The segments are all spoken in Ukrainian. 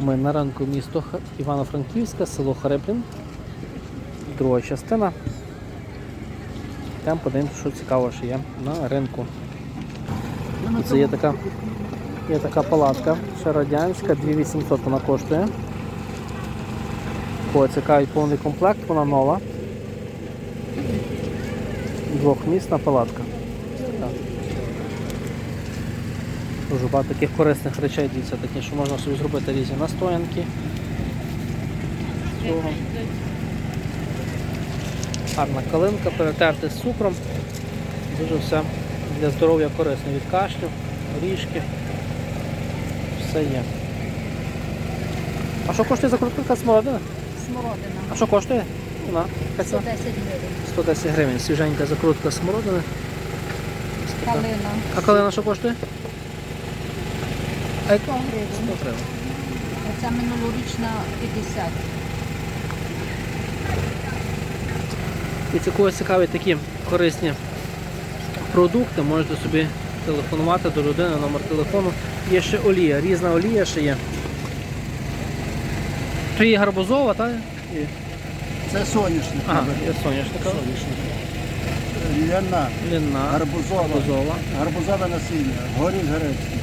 Ми на ранку місто Івано-Франківське, село Хареплін. Друга частина. Там подивимося, що цікаво, що є на ринку. Це є така, є така палатка, ще радянська, 2800 вона коштує. Кого цікавить повний комплект, вона нова. Двохмісна палатка. Так. Дуже багато таких корисних речей, дивіться, такі, що можна собі зробити різні настоянки. Цього. Гарна калинка, перетерти з цукром. Дуже все для здоров'я корисно від кашлю, горішки. Все є. А що коштує закрутка смородина? Смородина. А що коштує? Вона. 110 гривень. 110 гривень. Свіженька закрутка смородини. Калина. А калина що коштує? А як- 100 гривень. 100 гривень. Оця минулорічна 50. І це когось цікавить такі корисні продукти, можете собі телефонувати до людини, номер телефону. Є ще олія, різна олія ще є. То є гарбузова, так? І... Це соняшник. Ага, є соняшника. Соняшник. Ляна, Лінна, гарбузова, гарбузова. гарбузове насіння, горіх грецький,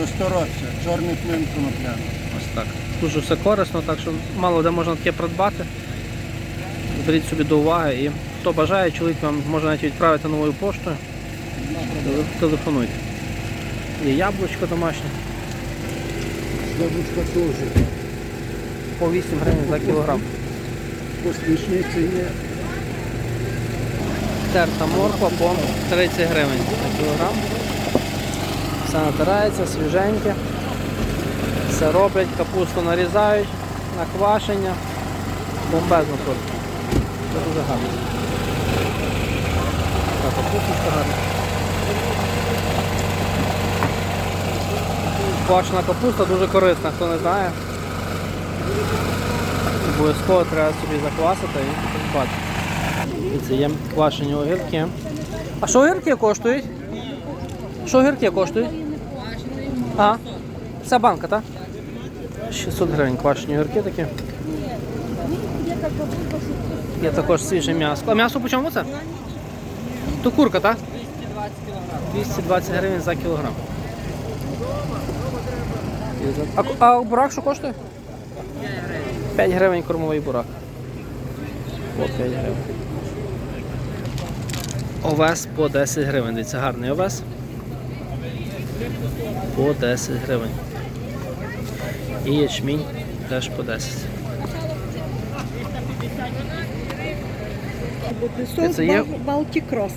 розторопця, чорний плин конопляний. Ось так. Дуже все корисно, так що мало де можна таке придбати. Беріть собі до уваги і хто бажає, чоловік вам може навіть відправити новою поштою. Телефонуйте. Є яблучко домашнє. Яблучка теж. По 8 гривень за кілограм. Посмішниці є. Терта морква по 30 гривень за кілограм. Все натирається, свіженьке. Все роблять, капусту нарізають на квашення. Бомбезно тут. Це дуже гарно. Так, капусточка гарна. Квашена капуста дуже корисна, хто не знає. Обов'язково треба собі заквасити і. І це є квашені огірки. А що огірки коштують? Що огірки коштують? А, це банка, так? 600 гривень квашені огірки такі. Є також свіже м'ясо. А м'ясо по чому це? То курка, так? 220 гривень за кілограм. А, а бурак що коштує? 5 гривень кормовий бурак. По 5 гривень. Овес по 10 гривень. Дивіться, гарний овес. По 10 гривень. І ячмінь теж по 10. Соус Це є? Baltic Cross.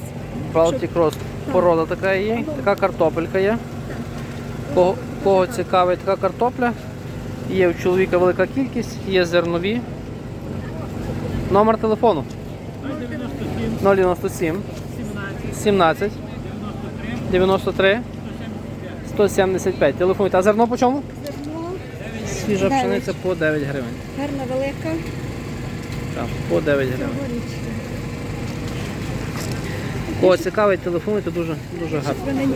Baltic Cross порода така є, така картопелька є. Кого, кого цікавить така картопля. Є у чоловіка велика кількість, є зернові. Номер телефону 097 17 93 175. Телефонуйте. А зерно по чому? Зерно. Свіжа Дев'ять. пшениця по 9 гривень. Гарна велика. Так, по 9 гривень. Цьогорічна. Кого цікавить, телефонуйте дуже, дуже гарно.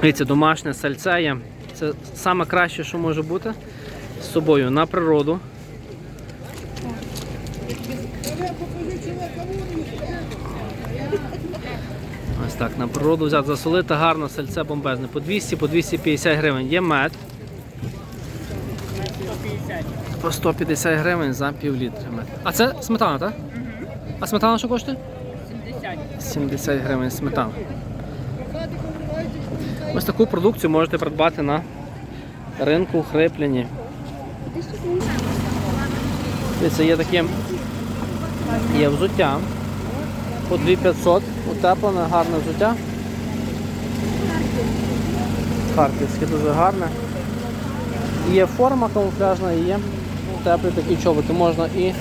Дивіться, домашнє сальце є. Це саме краще, що може бути з собою на природу. Ось так, на природу взяти, засолити гарно, сальце бомбезне. По 200, по 250 гривень. Є мед. По 150 гривень за пів літра мед. А це сметана, так? А сметана що коштує? 70. 70 гривень сметана. Ось таку продукцію можете придбати на ринку Хриплені. Дивіться, є таке є взуття по 2500, утеплене, гарне взуття. Харківське дуже гарне. Є форма камуфляжна, і є теплі такі чоботи. Можна і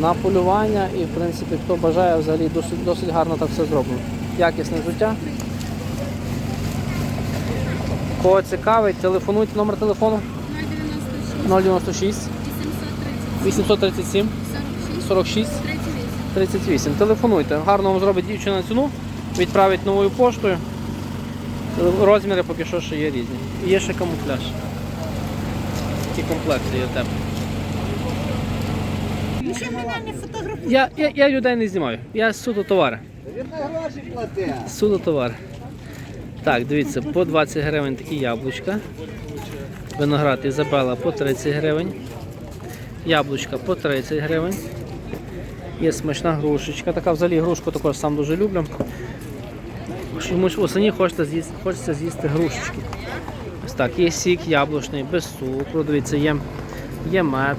на полювання, і в принципі хто бажає, взагалі досить, досить гарно так все зроблено. Якісне взуття. Кого цікавить, телефонуйте номер телефону 096 837 46 38. Телефонуйте. Гарно вам зробить дівчина ціну, відправить новою поштою. Розміри поки що ще є різні. І є ще камуфляж. Такі комплекти є тебе. Ну? Я, я, я людей не знімаю. Я суду товари. Суду товари. Так, дивіться, по 20 гривень такі яблучка. Виноград Ізабела по 30 гривень. Яблучка по 30 гривень. Є смачна грушечка. Така взагалі грушку також сам дуже люблю. Чомусь осені хочеться з'їсти, хочеться з'їсти грушечки. Ось так, є сік яблучний, без цукру. Дивіться, є, є мед.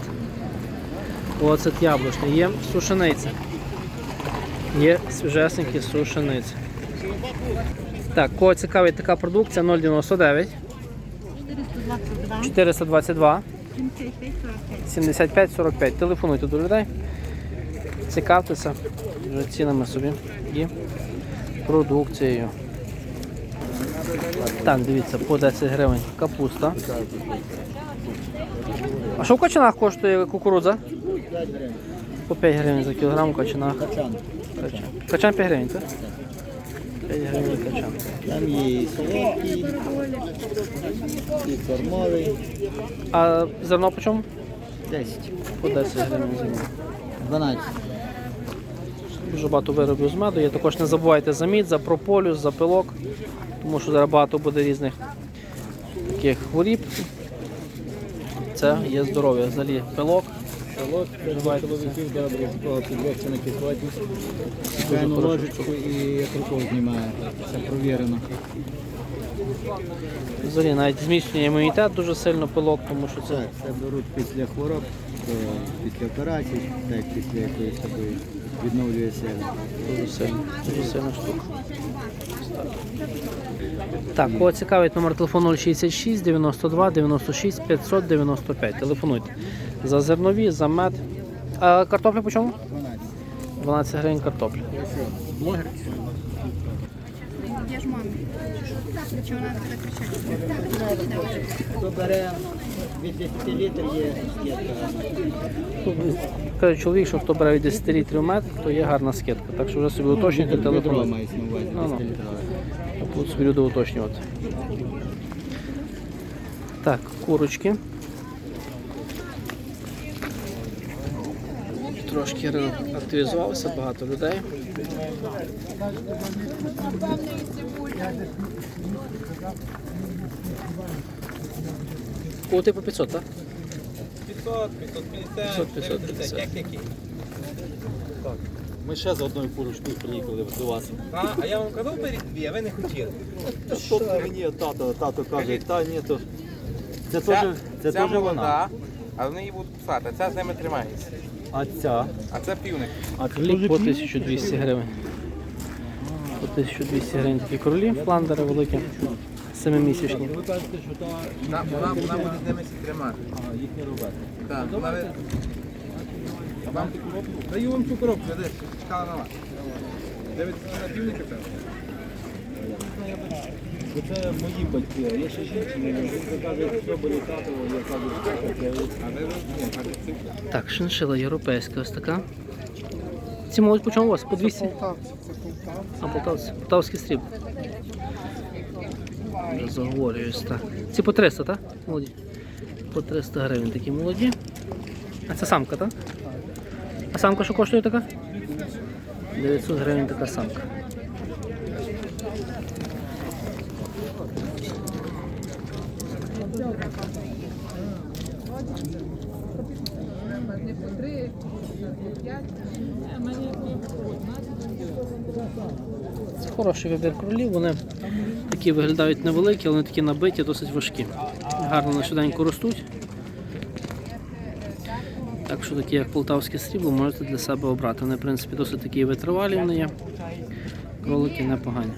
Оцет яблучний, є сушениця. Є свіжесенькі сушениці. Так, кого цікавить така продукція 099 422. 422 75 45. 75 45. Телефонуйте до людей. Цікавтеся вже цінами собі і продукцією. Так, дивіться, по 10 гривень капуста. А що в качанах коштує кукурудза? По 5 гривень за кілограм в качанах. Качан. Качан 5 гривень, так? 5 гривень качан. Там є і солодкий, і кормовий. А зерно по чому? 10, По 10 гривень зерно. 12. Дуже багато виробів з меду. І також не забувайте за мід, за прополюс, за пилок, тому що зараз багато буде різних таких хворіб. Це є здоров'я. Взагалі пилок. Солод, Вживайте чоловіків добре, підвищена кислотність. Чайну ложечку і рукою знімає. Це провірено. Взагалі навіть зміцнює імунітет дуже сильно пилок, тому що це Так, це беруть після хвороб, після операцій, так після якоїсь такої відновлює сили. дуже сильно, дуже сильна штука. Так, кого цікавить номер телефону 066 92 96 595. Телефонуйте. За зернові, за мед. А картопля по чому? 12. 12 гривень картопля. Я ж мамі. Чого вона так? Хто бере від 10 літрів є. Каже чоловік, що хто бере від 10 літрів мед, то є гарна скидка. Так що вже собі уточнюйте Відро телефон. Ну, ну. 10 собі люди уточнювати. Так, курочки. Трошки ринок активізувався, багато людей. О, ти по 500, так? 500, 550, 500, 550. як який. Ми ще за одною курочкою приїхали до вас. А, а я вам казав беріть дві, а ви не хотіли. Що мені тато, тато каже, та ні, то це теж це теж вона. а вони її будуть писати, а ця з ними тримається. А ця, А це півник. а це Кролі по 1200 гривень. По 1200 гривень такі кролі, фландери великі, семимісячні. Ви кажете, що та Вона, буде з ними тримати. їхня робити. Так, вона ви... Вам таку коробку? Даю вам цю коробку, де чекала на вас. Дивіться на півника там. Бо це мої батьки, а є ще жінки, він каже, що буде тато, я кажу, що це А ви ні, а це Так, шиншила європейська ось така. Ці молодь по чому у вас? По 200? А, полтавці. Полтавський стріб. Заговорююсь, так. Ці по 300, так? Молоді? По 300 гривень такі молоді. А це самка, так? А самка що коштує така? 900 гривень така самка. Це хороший вибір кролів, вони такі виглядають невеликі, але вони такі набиті, досить важкі. Гарно на швиденько ростуть. Так що такі, як полтавське срібло, можете для себе обрати. Вони, в принципі, досить такі витривалі вони є. Кролики непогані.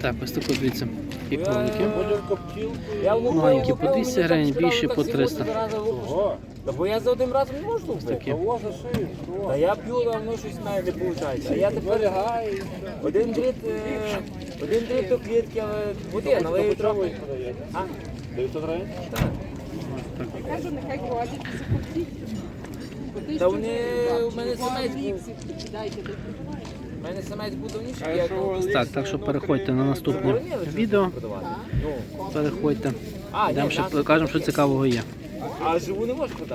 Так, ось таку дивіться. Такі кролики. Маленькі по 200 гривень, більші по 300. Та бо я за одним разом не можу вбити. Та я п'ю, а воно щось в мене не виходить. А я тепер один дріт, е, один дріт до клітки, але води, налию трохи. А? Та вони у мене самець був. У мене самець його Так, так що переходьте на наступне відео. Ну, Переходьте. ще покажемо, що цікавого є. а живу не можеш продати.